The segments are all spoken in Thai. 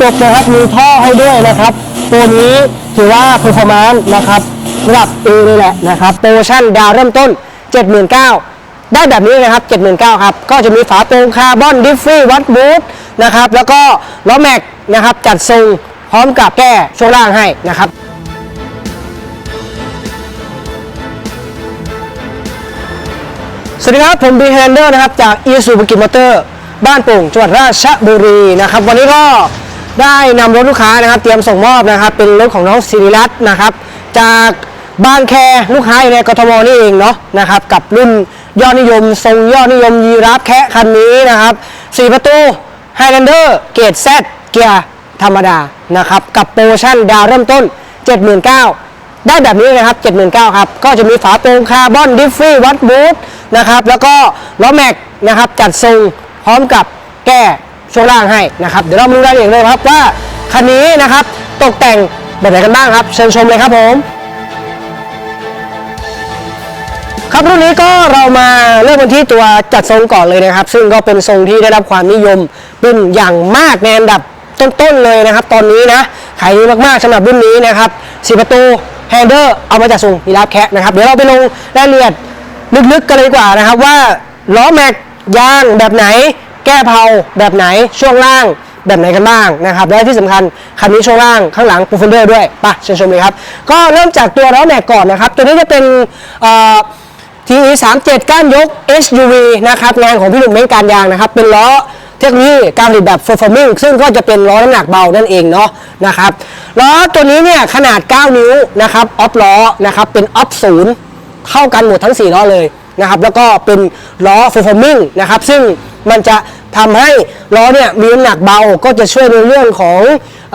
จบนะครับมีท่อให้ด้วยนะครับ ตัวนี้ถือว่า performance นะครับระดับ A เลยแหละนะครับโปรโมชั่นดาวเริ่มต้น 79,000ได้แบบนี้นะครับ 79,000ครับก็จะมีฝาโปร่งคาร์บอนดิฟฟี่วัดบูทนะครับแล้วก็ล้อแม็กนะครับจัดทรงพร้อมกับแก้ช่วงล่างให้นะครับสวัสดีครับ ผมบีแฮนเดอร์นะครับ จากอีซูบุกิมอเตอร์ บ้านโป่งจังหวัดราชบุรีนะครับ วันนี้ก็ ได้นำรถลูกค้านะครับ เตรียมส่งมอบนะครับ เป็นรถของน้องสิริรัตน์นะครับ จากบ้านแคลูกค้าอยู่ในกทมนี่เองเนาะนะครับ กับรุ่นยอดนิยม ทรงยอดนิยมยีราฟแคะคันนี้นะครับ4ประตูไฮแลนเดอร์เกตแซเกียร์ธรรมดานะครับ กับโปรโมชั่นดาวเริ่มต้น 79,000ได้แบบนี้เลยครับ 79,000ครับ ก็จะมีฝาโปร่งคาร์บอนดิฟฟี่วัดบูทนะครับ แล้วก็ล้อแม็กนะครับ จัดทรงพร้อมกับแก้ ช่วงล่างให้นะครับ เดี๋ยวเรามาดูรายละเอียดเลยครับว่าคันนี้นะครับตกแต่งแบบไหนกันบ้างครับ เชิญชมเลยครับผมครับรุ่นนี้ก็เรามาเริ่มกันที่ตัวจัดทรงก่อนเลยนะครับ ซึ่งก็เป็นทรงที่ได้รับความนิยมเป็นอย่างมากในอันดับต้นๆเลยนะครับ ตอนนี้นะขายดีมากๆสำหรับรุ่นนี้นะครับสีประตูแฮนเดอร์เอามาจากทรงมีรับแคะนะครับเดี๋ยวเราไปลงรายละเอียดลึกๆกันเลยดีกว่านะครับ ว่าล้อแม็กยางแบบไหน ก้เพาแบบไหนช่วงล่างแบบไหนกันบ้างนะครับและที่สำคัญคันนี้ช่วงล่างข้างหลังปูฟนเดอร์ด้วยปะเชิญชมเลยครับ ก็เริ่มจากตัวล้อแม็กก่อนนะครับ ตัวนี้จะเป็นเอ่อ TE 3 7ก้านยก SUV นะครับงานของพี่หนุ่มเม้งการยางนะครับ เป็นล้อเทคโนโลยีการผลิตแบบ performing ซึ่งก็จะเป็นล้อน้ำหนักเบานั่นเองเนาะนะครับล้อตัวนี้เนี่ยขนาด 9 นิ้วนะครับออฟล้อนะครับเป็นออฟศูนย์เท่ากันหมดทั้ง 4 ล้อเลยนะครับแล้วก็เป็นล้อ performing นะครับซึ่ง มันจะทำให้ล้อเนี่ยมีน้ำหนักเบาก็จะช่วยในเรื่องของ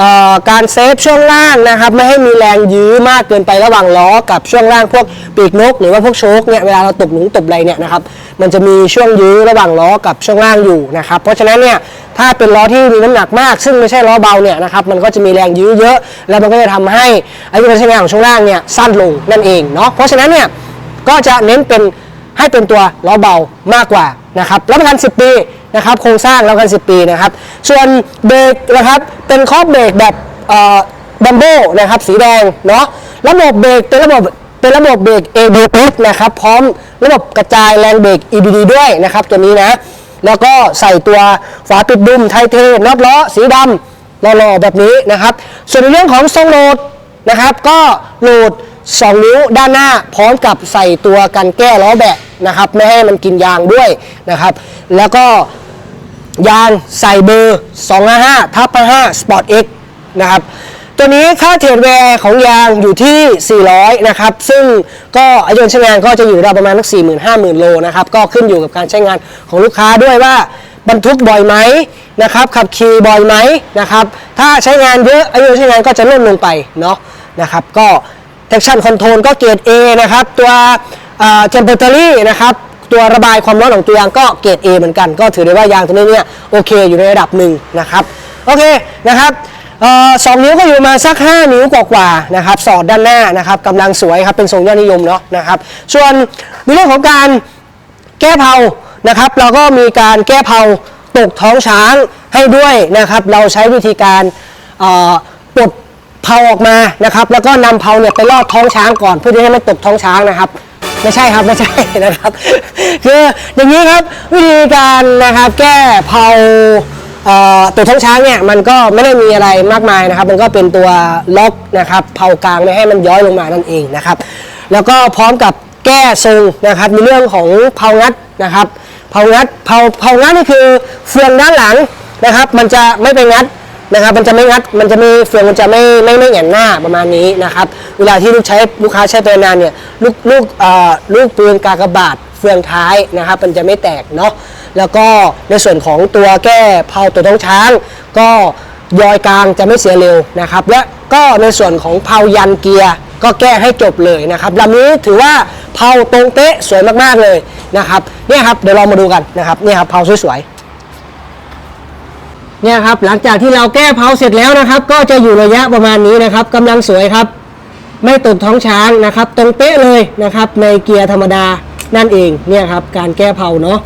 ออการเซฟช่วงล่างนะครับ ไม่ให้มีแรงยื้อมากเกินไประหว่างล้อกับช่วงล่างพวกปีกนก หรือว่าพวกโชคเนี่ยเวลาเราตบหลุมตบอะไรเนี่ยนะครับมันจะมีช่วงยื้อระหว่างล้อกับช่วงล่างอยู่นะครับ เพราะฉะนั้นเนี่ยถ้าเป็นล้อที่มีน้ำหนักมาก ซึ่งไม่ใช่ล้อเบาเนี่ยนะครับมันก็จะมีแรงยื้อเยอะ แล้วมันก็จะทำให้อายุการใช้งานของช่วงล่างเนี่ยสั้นลงนั่นเองเนาะเพราะฉะนั้นเนี่ยก็จะเน้นเป็น ให้เป็นตัวล้อเบามากกว่านะครับรับประกัน 10 ปีนะครับโครงสร้างรับประกัน 10 ปีนะครับ ส่วนเบรกนะครับเป็นครอบเบรกแบบดัมโบนะครับสีแดงเนาะระบบเบรกเป็นระบบเป็นระบบเบรก ABS นะครับพร้อมระบบกระจายแรงเบรก EBD ด้วยนะครับตัวนี้นะแล้วก็ใส่ตัวฝาปิดดุมไทเทน็อตล้อสีดำหล่อๆแบบนี้นะครับ ส่วนในเรื่องของทรงโหลดนะครับ ก็โหลด 2 นิ้วด้านหน้าพร้อมกับใส่ตัวกันแก้ล้อแบะนะครับ ไม่ให้มันกินยางด้วยนะครับ แล้วก็ยางใส่เบอร์ 255ทับ5 Sport X นะครับตัวนี้ค่าเทรดแวร์ของยางอยู่ที่ 400 นะครับ ซึ่งก็อายุใช้งานก็จะอยู่ราวประมาณสัก4 50,000 โลนะครับ ก็ขึ้นอยู่กับการใช้งานของลูกค้าด้วยว่าบรรทุกบ่อยไหมนะครับ ขับขี่บ่อยไหมนะครับ ถ้าใช้งานเยอะอายุใช้งานก็จะลดลงไปเนาะนะครับ ก็ traction control ก็เกรด A นะครับ ตัวเอ่อ temperature นะครับ ตัวระบายความร้อนของตัวยางก็เกรด A เหมือนกัน ก็ถือได้ว่ายางตัวนี้เนี่ยโอเคอยู่ในระดับหนึ่งนะครับ โอเคนะครับออสองนิ้วก็อยู่มาสัก 5 นิ้วกว่าๆนะครับ สอดด้านหน้านะครับกำลังสวยครับ เป็นทรงยอดนิยมเนาะนะครับ ส่วนในเรื่องของการแก้เผานะครับ เราก็มีการแก้เผาตกท้องช้างให้ด้วยนะครับ เราใช้วิธีการปลด เผาออกมานะครับ แล้วก็นำเผาเนี่ยไปลอดท้องช้างก่อนเพื่อที่ให้มันตกท้องช้างนะครับ ไม่ใช่ครับไม่ใช่นะครับ คืออย่างนี้ครับวิธีการนะครับแก้เผาตัวท้องช้างเนี่ยมันก็ไม่ได้มีอะไรมากมายนะครับ มันก็เป็นตัวล็อกนะครับเผากลางไม่ให้มันย้อยลงมานั่นเองนะครับ แล้วก็พร้อมกับแก้ทรงนะครับมีเรื่องของเผางัดนะครับเผางัดเผาเผางัดนี่คือเฟืองด้านหลังนะครับ มันจะไม่ไปงัด นะครับมันจะไม่งัดมันจะไม่เฟืองมันจะไม่ไม่ไม่แหงนหน้าประมาณนี้นะครับเวลาที่ลูกใช้ลูกค้าใช้ไปนานเนี่ยลูกลูกเอ่อลูกปืนกากบาทเฟืองท้ายนะครับมันจะไม่แตกเนาะแล้วก็ในส่วนของตัวแก้เผาตัวท้องช้าง ก็ยอยกลางจะไม่เสียเร็วนะครับและก็ในส่วนของเผายันเกียร์ก็แก้ให้จบเลยนะครับลำนี้ถือว่าเผาตรงเป๊ะสวยมากๆเลยนะครับเนี่ยครับเดี๋ยวเรามาดูกันนะครับเนี่ยครับเผาสวยๆ เนี่ยครับหลังจากที่เราแก้เผาเสร็จแล้วนะครับ ก็จะอยู่ระยะประมาณนี้นะครับกำลังสวยครับ ไม่ตกท้องช้างนะครับ ตรงเป๊ะเลยนะครับ ในเกียร์ธรรมดานั่นเองเนี่ยครับการแก้เผาเนาะ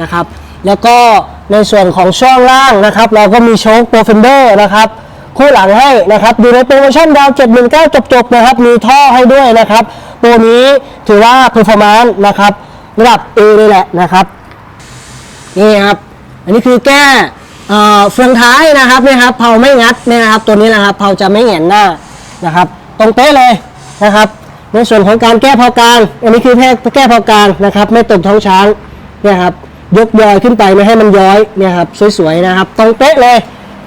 นะครับ แล้วก็ในส่วนของช่วงล่างนะครับ เราก็มีโชคโปรเฟนเดอร์นะครับคู่หลังให้นะครับอยู่ในโปรโมชั่นดาว 719 จบๆนะครับ มีท่อให้ด้วยนะครับตัวนี้ถือว่า performance นะครับระดับ A เลยแหละนะครับนี่ครับ อันนี้คือแก้ เอ่อเฟืองท้ายนะครับเนี่ยครับเผาไม่งัดเนี่ยนะครับตัวนี้นะครับเผาจะไม่แหงนหน้านะครับ ตรงเป๊ะเลยนะครับ ในส่วนของการแก้เผากลาง อันนี้คือแค่แก้เผากลางนะครับ ไม่ตกท้องช้างเนี่ยครับยกยอยขึ้นไปไม่ให้มันย้อยเนี่ยครับสวยๆนะครับ ตรงเป๊ะเลย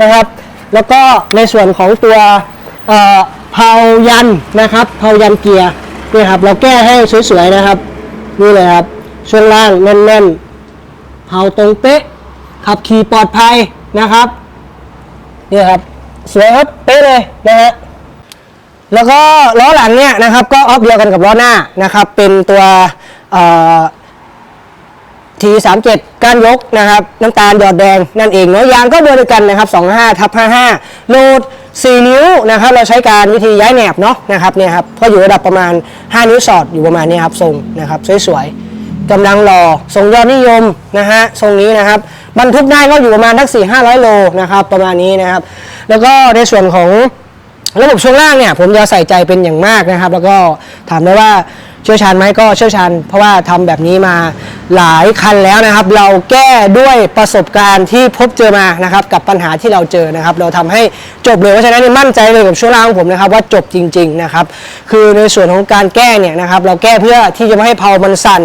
นะครับ แล้วก็ในส่วนของตัวเอ่อเผายันนะครับเผายันเกียร์เนี่ยครับเราแก้ให้สวยๆนะครับนี่เลยครับช่วงล่างแน่นๆเผาตรงเป๊ะ ขับขี่ปลอดภัยนะครับนี่ครับสวยครับเป๊ะเลยนะฮะแล้วก็ล้อหลังเนี่ยนะครับ ก็ออฟเดียวกันกับล้อหน้านะครับ เป็นตัวทีสามเจ็ดก้านยกนะครับ น้ำตาลหยอดแดงนั่นเองเนาะยางก็เบอร์เดียวกันนะครับ25ทับ55โหลด4นิ้วนะครับ เราใช้การวิธีย้ายแหนบเนาะนะครับเนี่ยครับก็อยู่ระดับประมาณ5นิ้วสอดอยู่ประมาณนี้ครับทรงนะครับสวยๆกำลังรอทรงยอดนิยมนะฮะทรงนี้นะครับ บรรทุกได้ก็อยู่ประมาณทักสี่ห้าร้อยโลนะครับประมาณนี้นะครับ แล้วก็ในส่วนของระบบช่วงล่างเนี่ยผมจะใส่ใจเป็นอย่างมากนะครับ แล้วก็ถามได้ว่า เชี่ยวชาญไหมก็เชี่ยวชาญ เพราะว่าทำแบบนี้มาหลายคันแล้วนะครับ เราแก้ด้วยประสบการณ์ที่พบเจอมานะครับ กับปัญหาที่เราเจอนะครับ เราทำให้จบเลยเพราะฉะนั้นมั่นใจเลยกับช่วงล่างของผมนะครับ ว่าจบจริง ๆนะครับ คือในส่วนของการแก้เนี่ยนะครับ เราแก้เพื่อที่จะไม่ให้เพามันสั่น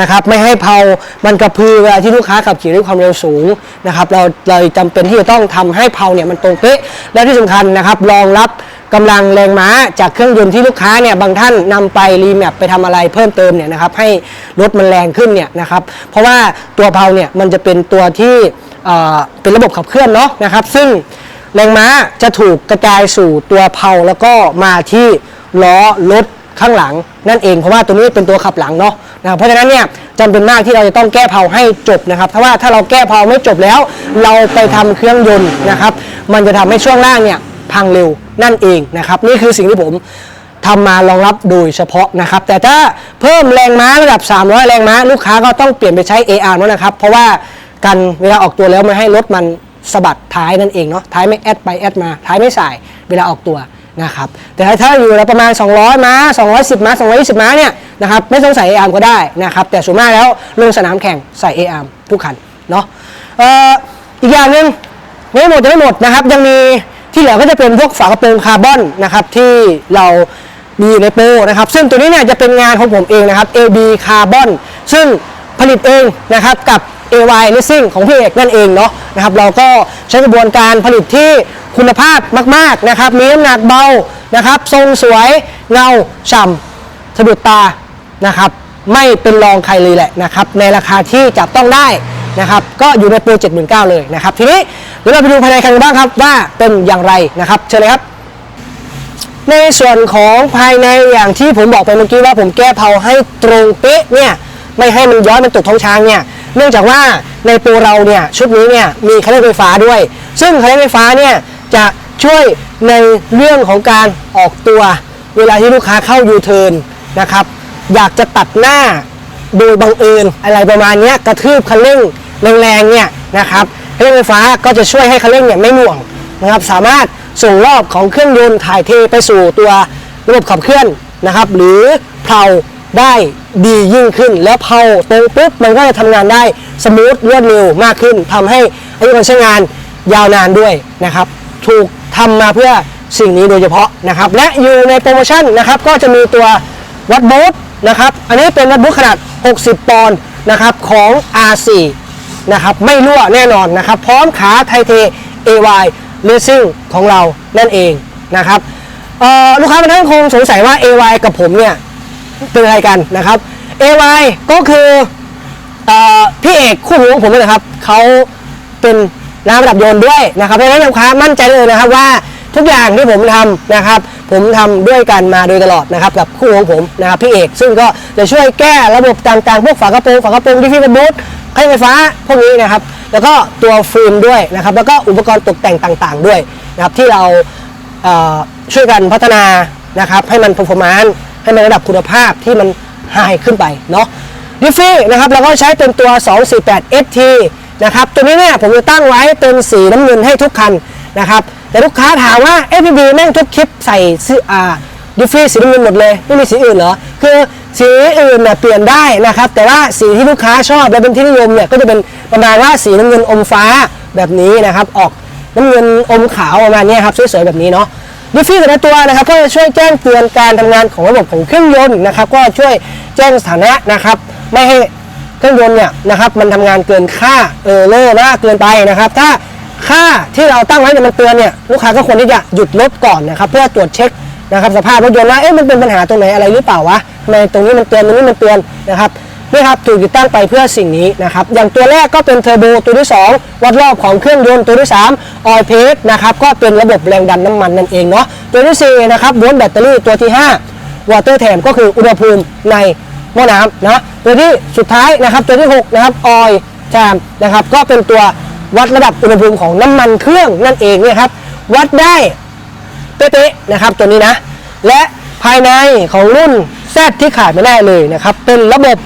นะครับ ไม่ให้เพามันกระพือเวลาที่ลูกค้าขับขี่ด้วยความเร็วสูงนะครับ เราเราจำเป็นที่จะต้องทำให้เพาเนี่ยมันตรงเป๊ะและที่สำคัญนะครับรองรับ กำลังแรงม้าจากเครื่องยนต์ที่ลูกค้าเนี่ยบางท่านนำไปรีแมปไปทำอะไรเพิ่มเติมเนี่ยนะครับให้รถมันแรงขึ้นเนี่ยนะครับเพราะว่าตัวเพลาเนี่ยมันจะเป็นตัวที่เอ่อเป็นระบบขับเคลื่อนเนาะนะครับซึ่งแรงม้าจะถูกกระจายสู่ตัวเพลาแล้วก็มาที่ล้อรถข้างหลังนั่นเองเพราะว่าตัวนี้เป็นตัวขับหลังเนาะนะครับเพราะฉะนั้นเนี่ยจำเป็นมากที่เราจะต้องแก้เพลาให้จบนะครับเพราะว่าถ้าเราแก้เพลาไม่จบแล้ว เราไปทำเครื่องยนต์นะครับ มันจะทำให้ช่วงล่างเนี่ย พังเร็วนั่นเองนะครับ นี่คือสิ่งที่ผมทำมารองรับโดยเฉพาะนะครับ แต่ถ้าเพิ่มแรงม้าระดับ 300 แรงม้า ลูกค้าก็ต้องเปลี่ยนไปใช้ AR แล้วนะครับ เพราะว่ากันเวลาออกตัวแล้วไม่ให้รถมันสะบัดท้ายนั่นเองเนาะท้ายไม่แอดไปแอดมา ท้ายไม่สายเวลาออกตัวนะครับแต่ถ้าอยู่ระประมาณ 200 ม้า 210 ม้า 220 ม้าเนี่ยนะครับไม่ต้องใส่ AR ก็ได้นะครับแต่ส่วนมากแล้วลงสนามแข่งใส่ AR ทุกคันเนาะอ,อ,อีกอย่างหนึ่งไม่หมดจะไม่หมดนะครับยังมี ที่เหลือก็จะเป็นพวกฝากระโปรงคาร์บอนนะครับที่เรามีอยู่ในโปรนะครับ ซึ่งตัวนี้เนี่ยจะเป็นงานของผมเองนะครับ AB Carbon ซึ่งผลิตเองนะครับกับ AY Racing ของพี่เอกนั่นเองเนาะนะครับเราก็ใช้กระบวนการผลิตที่คุณภาพมากๆนะครับมีน้ำหนักเบานะครับ ทรงสวยเงาฉ่ำสะดุดตานะครับ ไม่เป็นรองใครเลยแหละนะครับ ในราคาที่จับต้องได้ นะครับก็อยู่ในปร79,000เลยนะครับทีนี้เดี๋ยวเราไปดูภายในกันบ้างครับว่าเป็นอย่างไรนะครับเชิญเลยครับในส่วนของภายในอย่างที่ผมบอกไปเมื่อกี้ว่าผมแก้เพลาให้ตรงเป๊ะเนี่ยไม่ให้มันย้อยมันตกท้องช้างเนี่ยเนื่องจากว่าในปรเราเนี่ยชุดนี้เนี่ยมีคันเร่งไฟฟ้าด้วย ซึ่งคันเร่งไฟฟ้าเนี่ยจะช่วยในเรื่องของการออกตัว เวลาที่ลูกค้าเข้ายูเทิร์นนะครับอยากจะตัดหน้า โดยบังเอิญอะไรประมาณนี้กระทืบคันเร่งแรงๆเนี่ยนะครับคันเร่งไฟฟ้าก็จะช่วยให้คันเร่งเนี่ยไม่หน่วงนะครับสามารถส่งรอบของเครื่องยนต์ถ่ายเทไปสู่ตัวระบบขับเคลื่อนนะครับ หรือเพลาได้ดียิ่งขึ้น แล้วเพลาตรงปุ๊บมันก็จะทำงานได้สมูทรวดเร็วมากขึ้นทำให้อายุการใช้งานยาวนานด้วยนะครับ ถูกทำมาเพื่อสิ่งนี้โดยเฉพาะนะครับ และอยู่ในโปรโมชั่นนะครับ ก็จะมีตัววัดบูทนะครับ อันนี้เป็นวัดบูทขนาด 60 ปอนด์นะครับของ R4 นะครับไม่รั่วแน่นอนนะครับ พร้อมขาไทเท AY Racing ของเรานั่นเองนะครับลูกค้าบางท่านคงสงสัยว่า AY กับผมเนี่ยเป็นอะไรกันนะครับ AY ก็คืออพี่เอกคู่หูของผมเลยครับเขาเป็นน้ำระดับยนต์ด้วยนะครับเพราะฉะนั้นลูกค้ามั่นใจเลยนะครับว่า ทุกอย่างที่ผมทำนะครับ ผมทำด้วยกันมาโดยตลอดนะครับกับคู่ของผมนะครับพี่เอก ซึ่งก็จะช่วยแก้ระบบต่างๆ พวกฝากระโปรงฝากระโปรงที่พี่กระบูทเครื่องไฟฟ้าพวกนี้นะครับ แล้วก็ตัวฟิล์มด้วยนะครับ แล้วก็อุปกรณ์ตกแต่งต่างๆ ด้วยนะครับที่เราเอ่อช่วยกันพัฒนานะครับให้มัน performan ให้มันระดับคุณภาพที่มัน high ขึ้นไปเนาะดิฟฟี่นะครับเราก็ใช้เป็นตัว 248 ST นะครับตัวนี้เนี่ยผมจะตั้งไว้เป็นสีน้ำเงินให้ทุกคันนะครับ แต่ลูกค้าถามว่าเอฟบีแม่งทุกคลิปใส่สีอ่าดิฟฟี่สีน้ำเงินหมดเลยไม่มีสีอื่นเหรอคือสีอื่นเนี่ยเปลี่ยนได้นะครับ แต่ว่าสีที่ลูกค้าชอบและเป็นที่นิยมเนี่ยก็จะเป็นประมาณว่าสีน้ำเงินอมฟ้าแบบนี้นะครับ ออกน้ำเงินอมขาวประมาณนี้ครับสวยๆแบบนี้เนาะดิฟฟี่แต่ละตัวนะครับก็จะช่วยแจ้งเตือนการทำงานของระบบของเครื่องยนต์นะครับ ก็ช่วยแจ้งสถานะนะครับ ไม่ให้เครื่องยนต์เนี่ยนะครับมันทำงานเกินค่าเออเลอร์มากเกินไปนะครับ ถ้า ค่าที่เราตั้งไว้เนี่ยมันเตือนเนี่ยลูกค้าก็ควรที่จะหยุดรถก่อนนะครับเพื่อตรวจเช็คนะครับสภาพรถยนต์ว่าเอ๊ะมันเป็นปัญหาตรงไหนอะไรหรือเปล่าวะทำไมตรงนี้มันเตือนตรงนี้มันเตือนนะครับนี่ครับถูกติดตั้งไปเพื่อสิ่งนี้นะครับอย่างตัวแรกก็เป็นเทอร์โบตัวที่ 2 วัดรอบของเครื่องยนต์ตัวที่3ออยเพสนะครับก็เป็นระบบแรงดันน้ำมันนั่นเองเนาะตัวที่4นะครับบนแบตเตอรี่ตัวที่5วอเตอร์แทมก็คืออุณหภูมิในหม้อน้ำนะตัวที่สุดท้ายนะครับตัวที่6นะครับออยแทมนะครับก็เป็นตัว วัดระดับอุณหภูมิของน้ำมันเครื่องนั่นเองเนี่ยครับ วัดได้เป๊ะๆนะครับตัวนี้นะ และภายในของรุ่น Z ที่ขาดไม่ได้เลยนะครับ เป็นระบบ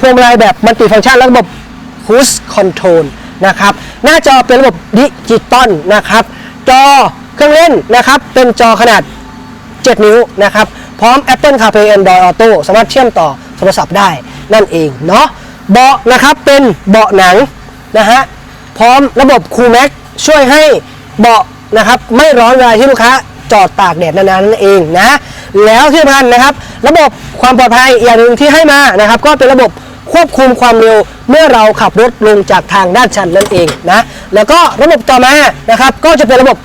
พวงมาลัยแบบมัลติฟังก์ชันและระบบ Cruise Control นะครับ หน้าจอเป็นระบบดิจิตอลนะครับ จอเครื่องเล่นนะครับ เป็นจอขนาด 7 นิ้วนะครับ พร้อม Apple CarPlay Android Auto สามารถเชื่อมต่อโทรศัพท์ได้นั่นเองเนาะ เบาะนะครับ เป็นเบาะหนังนะฮะ พร้อมระบบ Cool Max ช่วยให้เบาะนะครับไม่ร้อนเวลาที่ลูกค้าจอดตากแดดนานๆนั่นเองนะแล้วที่สำคัญนะครับ ระบบความปลอดภัยอย่างหนึ่งที่ให้มานะครับ ก็เป็นระบบควบคุมความเร็วเมื่อเราขับรถลงจากทางด้านชันนั่นเองนะแล้วก็ระบบต่อมานะครับ ก็จะเป็นระบบ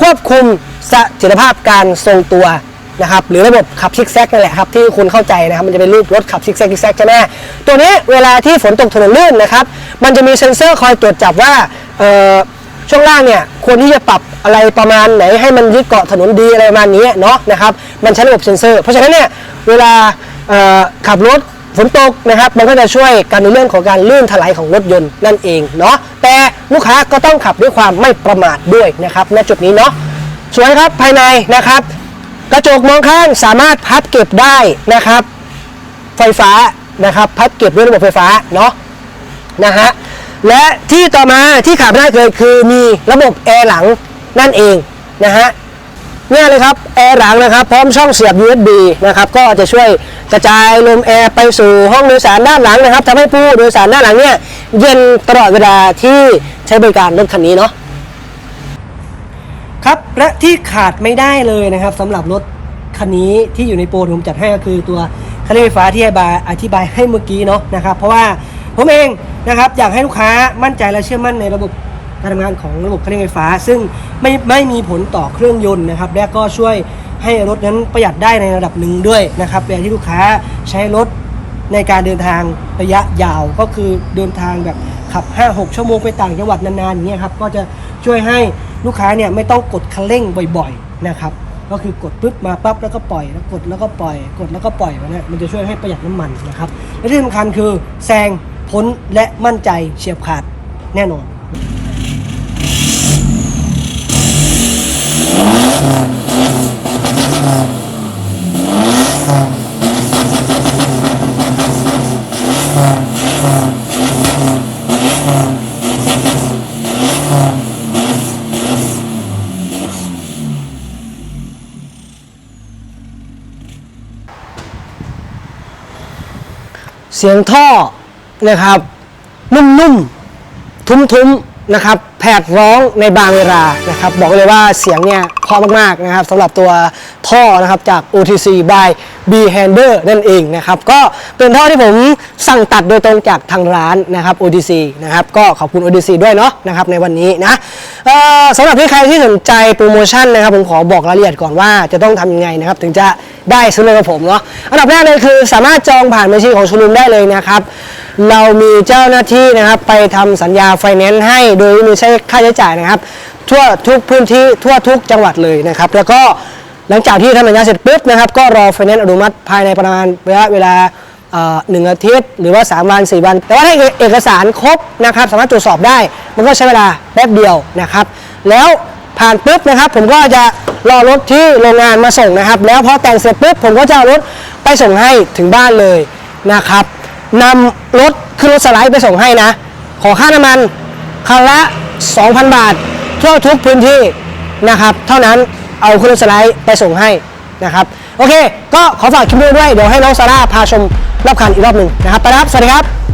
ควบคุมเสถียรภาพการทรงตัวนะครับหรือระบบขับซิกแซกนั่นแหละครับที่คุณเข้าใจนะครับมันจะเป็นรูปรถขับซิกแซกซิกแซกใช่ไหมตัวนี้เวลาที่ฝนตกถนนลื่นนะครับ มันจะมีเซ็นเซอร์คอยตรวจจับว่าช่วงล่างเนี่ยควรที่จะปรับอะไรประมาณไหนให้มันยึดเกาะถนนดีอะไรประมาณนี้เนาะนะครับมันใช้ระบบเซ็นเซอร์เพราะฉะนั้นเนี่ยเวลาขับรถฝนตกนะครับมันก็จะช่วยกันในเรื่องของการลื่นถลายของรถยนต์นั่นเองเนาะแต่ลูกค้าก็ต้องขับด้วยความไม่ประมาทด้วยนะครับณจุดนี้เนาะสวยครับภายในนะครับ กระจกมองข้างสามารถพับเก็บได้นะครับ ไฟฟ้านะครับพับเก็บด้วยระบบไฟฟ้าเนาะ นะฮะและที่ต่อมาที่ขาดไม่ได้เลยคือมีระบบแอร์หลังนั่นเองนะฮะเนี่ยเลยครับแอร์หลังนะครับพร้อมช่องเสียบ USB นะครับก็จะช่วยกระจายลมแอร์ไปสู่ห้องโดยสารด้านหลังนะครับทำให้ผู้โดยสารด้านหลังเนี่ยเย็นตลอดเวลาที่ใช้บริการรถคันนี้เนาะครับและที่ขาดไม่ได้เลยนะครับสำหรับรถคันนี้ที่อยู่ในโปรที่ผมจัดให้ก็คือตัวคันเร่ไฟฟ้าที่อธิบายอธิบายให้เมื่อกี้เนาะนะครับเพราะว่าผมเอง นะครับอยากให้ลูกค้ามั่นใจและเชื่อมั่นในระบบการทำงานของระบบเคันเร่งไฟฟ้า ซึ่งไม่ไม่มีผลต่อเครื่องยนต์นะครับและก็ช่วยให้รถนั้นประหยัดได้ในระดับหนึ่งด้วยนะครับเวลาที่ลูกค้าใช้รถในการเดินทางระยะยาวก็คือเดินทางแบบขับ 5-6 ชั่วโมงไปต่างจังหวัดนานๆอย่างเงี้ยครับก็จะช่วยให้ลูกค้าเนี่ยไม่ต้องกดคันเร่งบ่อยๆนะครับก็คือกดปุ๊บมาปั๊บแล้วก็ปล่อยแล้วกดแล้วก็ปล่อย กดแล้วก็ปล่อยมันเนี่ยมันจะช่วยให้ประหยัดน้ำมันนะครับและที่สำคัญคือแซง พ้นและมั่นใจเฉียบขาดแน่นอน เสียงท่อ นะครับ นุ่มๆ ทุ้มๆ นะครับ แผดร้องในบางเวลานะครับ บอกเลยว่าเสียงเนี่ยเพราะมากๆ นะครับสำหรับตัวท่อนะครับจาก OTC by B Hander นั่นเองนะครับก็เป็นท่อที่ผมสั่งตัดโดยตรงจากทางร้านนะครับ OTC นะครับก็ขอบคุณ OTC ด้วยเนาะนะครับในวันนี้นะสำหรับที่ใครที่สนใจโปรโมชั่นนะครับผมขอบอกรายละเอียดก่อนว่าจะต้องทำยังไงนะครับถึงจะได้ซื้อเลยกับผมเนาะอันดับแรกเลยคือสามารถจองผ่านบัญชีของชลูมได้เลยนะครับเรามีเจ้าหน้าที่นะครับไปทำสัญญาไฟแนนซ์ให้โดยไม่มีใช้ค่าใช้จ่ายนะครับทั่วทุกพื้นที่ทั่วทุกจังหวัดเลยนะครับ แล้วก็ หลังจากที่ทำสัญญาเสร็จปุ๊บนะครับก็รอไฟแนนซ์อนุมัติภายในประมาณระยะเวลาหนึ่งอาทิตย์ หรือว่า 3 วัน 4 วัน แต่ว่าถ้าเอกสารครบนะครับสามารถตรวจสอบได้ มันก็ใช้เวลาแป๊บเดียวนะครับ แล้วผ่านปุ๊บนะครับ ผมก็จะรอรถที่โรงงานมาส่งนะครับ แล้วพอแต่งเสร็จปุ๊บผมก็จะรถไปส่งให้ถึงบ้านเลยนะครับนำรถขึ้นรถสไลด์ไปส่งให้นะ ขอค่าน้ำมันคันละ 2,000 บาททั่วทุกพื้นที่นะครับ เท่านั้น เอาคูณสไลด์ไปส่งให้นะครับโอเค ก็ขอฝากคลิปนี้ด้วยเดี๋ยวให้น้องซาร่าพาชมรอบคันอีกรอบหนึ่งนะครับไปครับสวัสดีครับ